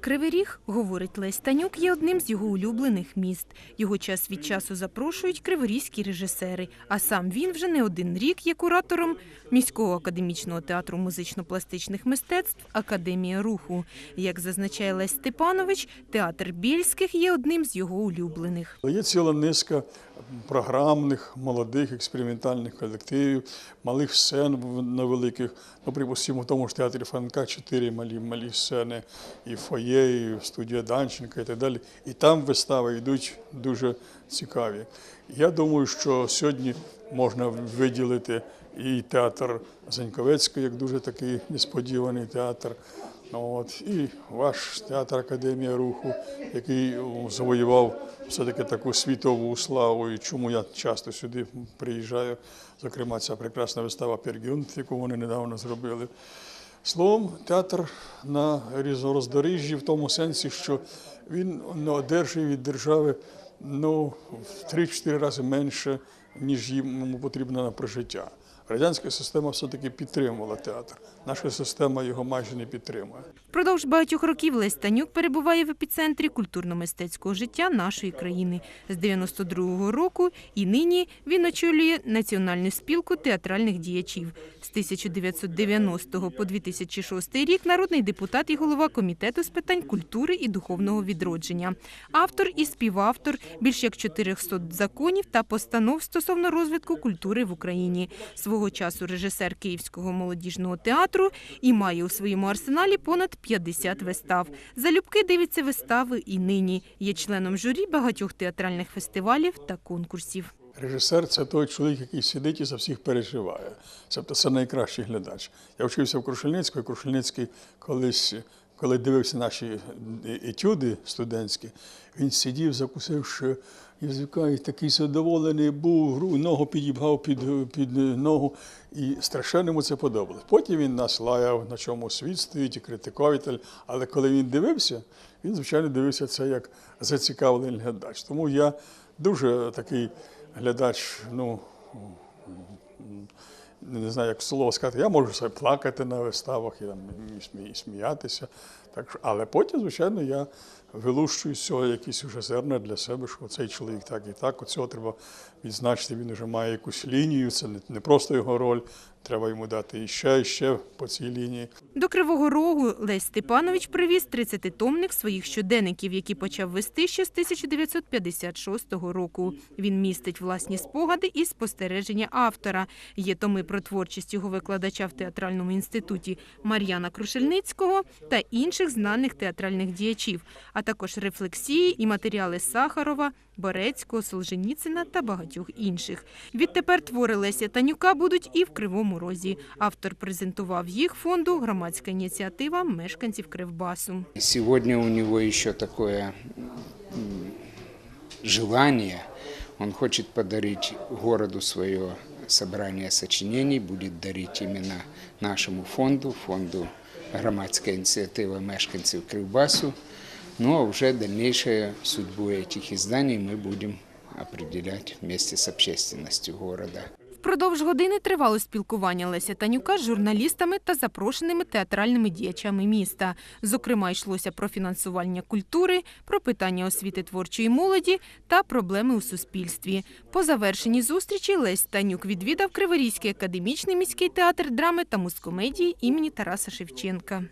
Кривий Ріг, говорить Лесь Танюк, є одним з його улюблених міст. Його час від часу запрошують криворізькі режисери. А сам він вже не один рік є куратором міського академічного театру музично-пластичних мистецтв Академія руху. Як зазначає Лесь Степанович, театр Більських є одним з його улюблених. Є ціла низка програмних, молодих, експериментальних колективів, малих сцен на великих. Ну, припустимо, в тому ж театрі Франка чотири малі, малі сцени, і фоє, і студія Данченка і так далі. І там вистави йдуть дуже цікаві. Я думаю, що сьогодні можна виділити і театр Заньковецький, як дуже такий несподіваний театр. Ну, От, і ваш театр Академія руху, який завоював все-таки таку світову славу, і чому я часто сюди приїжджаю. Зокрема, ця прекрасна вистава Пергюнт, яку вони недавно зробили. Словом, театр на різнороздоріжжі в тому сенсі, що він одержує від держави ну, в 3-4 рази менше, ніж йому потрібно на прожиття. Радянська система все-таки підтримувала театр. Наша система його майже не підтримує. Впродовж багатьох років Лесь Танюк перебуває в епіцентрі культурно-мистецького життя нашої країни. З 92-го року і нині він очолює Національну спілку театральних діячів. З 1990 по 2006 рік народний депутат і голова комітету з питань культури і духовного відродження. Автор і співавтор більш як 400 законів та постанов стосовно розвитку культури в Україні. Свого часу режисер Київського молодіжного театру і має у своєму арсеналі понад 50 вистав. Залюбки дивиться вистави і нині. Є членом журі багатьох театральних фестивалів та конкурсів. Режисер це той чоловік, який сидить і за всіх переживає. Тобто це найкращий глядач. Я вчився в Крушельницькому, і Крушельницький колись, коли дивився наші етюди студентські, він сидів, закусивши язика, і такий задоволений був, ногу підібгав під, під ногу, і страшенно йому це подобалось. Потім він нас лаяв, на чому світ стоїть, і далі. але коли він дивився, він, звичайно, дивився це як зацікавлений глядач. Тому я дуже такий глядач, ну не знаю, як слово сказати, я можу себе плакати на виставах і, там, і смі- і сміятися. Так, але потім, звичайно, я вилущую з цього якісь уже зерна для себе, що цей чоловік так і так. Оцього треба відзначити, він вже має якусь лінію, це не просто його роль, треба йому дати іще, і ще по цій лінії. До Кривого Рогу Лесь Степанович привіз 30-томник своїх щоденників, які почав вести ще з 1956 року. Він містить власні спогади і спостереження автора. Є томи про творчість його викладача в театральному інституті Мар'яна Крушельницького та інших знаних театральних діячів, а також рефлексії і матеріали Сахарова, Борецького, Солженіцина та багатьох інших. Відтепер твори Леся Танюка будуть і в Кривому Розі. Автор презентував їх фонду громадська ініціатива мешканців Кривбасу. Сегодня у него еще такое м, желание. Он хочет подарить городу свое собрание сочинений, будет дарить именно нашему фонду, фонду громадська ініціатива мешканців Кривбасу. Ну а уже дальнейшую судьбу этих изданий мы будем определять вместе с общественностью города. Впродовж години тривало спілкування Леся Танюка з журналістами та запрошеними театральними діячами міста. Зокрема, йшлося про фінансування культури, про питання освіти творчої молоді та проблеми у суспільстві. По завершенні зустрічі Лесь Танюк відвідав Криворізький академічний міський театр драми та музкомедії імені Тараса Шевченка.